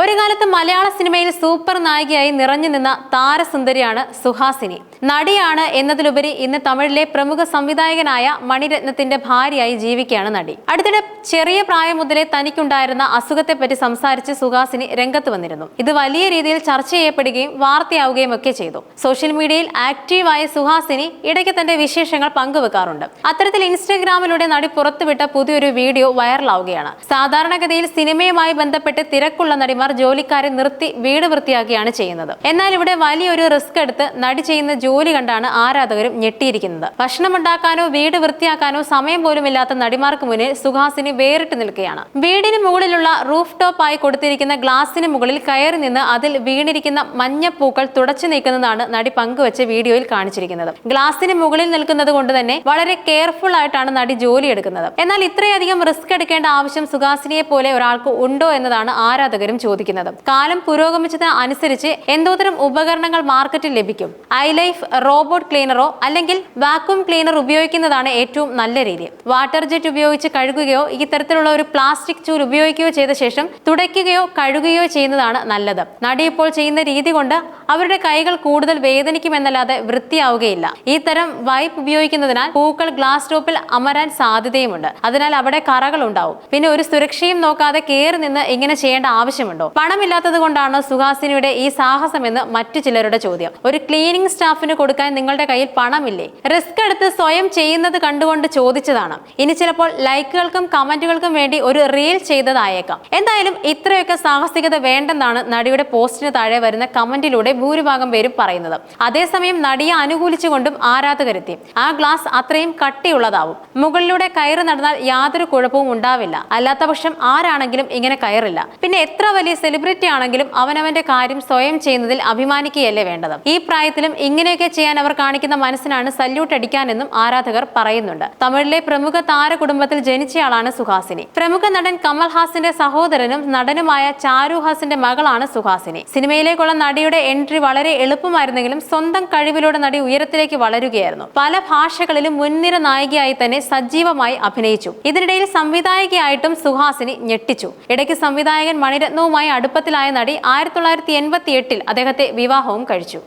ഒരു കാലത്ത് മലയാള സിനിമയിൽ സൂപ്പർ നായികയായി നിറഞ്ഞു നിന്ന താരസുന്ദരിയാണ് സുഹാസിനി. നടിയാണ് എന്നതിലുപരി ഇന്ന് തമിഴിലെ പ്രമുഖ സംവിധായകനായ മണിരത്നത്തിന്റെ ഭാര്യയായി ജീവിക്കുകയാണ് നടി. അടുത്തിടെ ചെറിയ പ്രായം മുതലേ തനിക്കുണ്ടായിരുന്ന അസുഖത്തെപ്പറ്റി സംസാരിച്ച് സുഹാസിനി രംഗത്ത് വന്നിരുന്നു. ഇത് വലിയ രീതിയിൽ ചർച്ച ചെയ്യപ്പെടുകയും വാർത്തയാവുകയും ഒക്കെ ചെയ്തു. സോഷ്യൽ മീഡിയയിൽ ആക്റ്റീവായ സുഹാസിനി ഇടയ്ക്ക് തന്റെ വിശേഷങ്ങൾ പങ്കുവെക്കാറുണ്ട്. അത്തരത്തിൽ ഇൻസ്റ്റഗ്രാമിലൂടെ നടി പുറത്തുവിട്ട പുതിയൊരു വീഡിയോ വൈറലാവുകയാണ്. സാധാരണഗതിയിൽ സിനിമയുമായി ബന്ധപ്പെട്ട് തിരക്കുള്ള നടിമാർ ജോലിക്കാരെ നിർത്തി വീട് വൃത്തിയാക്കിയാണ് ചെയ്യുന്നത്. എന്നാൽ ഇവിടെ വലിയൊരു റിസ്ക് എടുത്ത് നടി ചെയ്യുന്ന ജോലി കണ്ടാണ് ആരാധകരും ഞെട്ടിയിരിക്കുന്നത്. ഭക്ഷണമുണ്ടാക്കാനോ വീട് വൃത്തിയാക്കാനോ സമയം പോലും ഇല്ലാത്ത നടിമാർക്ക് മുന്നിൽ സുഹാസിനി വേറിട്ട് നിൽക്കുകയാണ്. വീടിന് മുകളിലുള്ള റൂഫ് ടോപ്പ് ആയി കൊടുത്തിരിക്കുന്ന ഗ്ലാസിന് മുകളിൽ കയറി നിന്ന് അതിൽ വീണിരിക്കുന്ന മഞ്ഞപ്പൂക്കൾ തുടച്ചു നീക്കുന്നതാണ് നടി പങ്കുവച്ച് വീഡിയോയിൽ കാണിച്ചിരിക്കുന്നത്. ഗ്ലാസിന് മുകളിൽ നിൽക്കുന്നത് കൊണ്ട് തന്നെ വളരെ കെയർഫുൾ ആയിട്ടാണ് നടി ജോലി എടുക്കുന്നത്. എന്നാൽ ഇത്രയധികം റിസ്ക് എടുക്കേണ്ട ആവശ്യം സുഹാസിനിയെ പോലെ ഒരാൾക്ക് ഉണ്ടോ എന്നതാണ് ആരാധകരും ചോദിക്കുന്നത്. കാലം പുരോഗമിച്ചത് അനുസരിച്ച് എന്തോതരം ഉപകരണങ്ങൾ മാർക്കറ്റിൽ ലഭിക്കും. ഐ ലൈഫ് റോബോട്ട് ക്ലീനറോ അല്ലെങ്കിൽ വാക്വം ക്ലീനർ ഉപയോഗിക്കുന്നതാണ് ഏറ്റവും നല്ല രീതി. വാട്ടർ ജെറ്റ് ഉപയോഗിച്ച് കഴുകുകയോ ഇത്തരത്തിലുള്ള ഒരു പ്ലാസ്റ്റിക് ചൂൽ ഉപയോഗിക്കുകയോ ചെയ്ത ശേഷം തുടയ്ക്കുകയോ കഴുകുകയോ ചെയ്യുന്നതാണ് നല്ലത്. നടി ഇപ്പോൾ ചെയ്യുന്ന രീതി കൊണ്ട് അവരുടെ കൈകൾ കൂടുതൽ വേദനിക്കുമെന്നല്ലാതെ വൃത്തിയാവുകയില്ല. ഈ തരം വൈപ്പ് ഉപയോഗിക്കുന്നതിനാൽ പൂക്കൾ ഗ്ലാസ് ടോപ്പിൽ അമരാൻ സാധ്യതയുമുണ്ട്. അതിനാൽ അവിടെ കറകൾ ഉണ്ടാവും. പിന്നെ ഒരു സുരക്ഷയും നോക്കാതെ കയറി നിന്ന് ഇങ്ങനെ ചെയ്യേണ്ട ആവശ്യമുണ്ടോ? പണമില്ലാത്തത് കൊണ്ടാണോ സുഹാസിനിയുടെ ഈ സാഹസം എന്ന് മറ്റു ചിലരുടെ ചോദ്യം. ഒരു ക്ലീനിങ് സ്റ്റാഫിന് കൊടുക്കാൻ നിങ്ങളുടെ കയ്യിൽ പണമില്ലേ? റിസ്ക് എടുത്ത് സ്വയം ചെയ്യുന്നത് കണ്ടുകൊണ്ട് ചോദിച്ചതാണ്. ഇനി ചിലപ്പോൾ ലൈക്കുകൾക്കും കമന്റുകൾക്കും വേണ്ടി ഒരു റീൽ ചെയ്തതായേക്കാം. എന്തായാലും ഇത്രയൊക്കെ സാഹസികത വേണ്ടെന്നാണ് നടിയുടെ പോസ്റ്റിന് താഴെ വരുന്ന കമന്റിലൂടെ ഭൂരിഭാഗം പേരും പറയുന്നത്. അതേസമയം നടിയെ അനുകൂലിച്ചുകൊണ്ടും ആരാധകരെത്തി. ആ ഗ്ലാസ് അത്രയും കട്ടിയുള്ളതാവും. മുകളിലൂടെ കയറി നടന്നാൽ യാതൊരു കുഴപ്പവും ഉണ്ടാവില്ല. അല്ലാത്ത പക്ഷം ആരാണെങ്കിലും ഇങ്ങനെ കയറില്ല. പിന്നെ എത്ര വലിയ സെലിബ്രിറ്റി ആണെങ്കിലും അവനവന്റെ കാര്യം സ്വയം ചെയ്യുന്നതിൽ അഭിമാനിക്കുകയല്ലേ വേണ്ടത്? ഈ പ്രായത്തിലും ഇങ്ങനെയൊക്കെ ചെയ്യാൻ അവർ കാണിക്കുന്ന മനസ്സിനാണ് സല്യൂട്ട് അടിക്കാനെന്നും ആരാധകർ പറയുന്നുണ്ട്. തമിഴിലെ പ്രമുഖ താര കുടുംബത്തിൽ ജനിച്ചയാളാണ് സുഹാസിനി. പ്രമുഖ നടൻ കമൽഹാസിന്റെ സഹോദരനും നടനുമായ ചാരു ഹാസിന്റെ മകളാണ് സുഹാസിനി. സിനിമയിലേക്കുള്ള നടിയുടെ എൻട്രി വളരെ എളുപ്പമായിരുന്നെങ്കിലും സ്വന്തം കഴിവിലൂടെ നടി ഉയരത്തിലേക്ക് വളരുകയായിരുന്നു. പല ഭാഷകളിലും മുൻനിര നായികയായി തന്നെ സജീവമായി അഭിനയിച്ചു. ഇതിനിടയിൽ സംവിധായകയായിട്ടും സുഹാസിനി ഞെട്ടിച്ചു. ഇടയ്ക്ക് സംവിധായകൻ മണിരത്നവുമായി അടുപ്പത്തിലായ നടി ആയിരത്തി തൊള്ളായിരത്തി എൺപത്തി എട്ടിൽ അദ്ദേഹത്തെ വിവാഹവും കഴിച്ചു.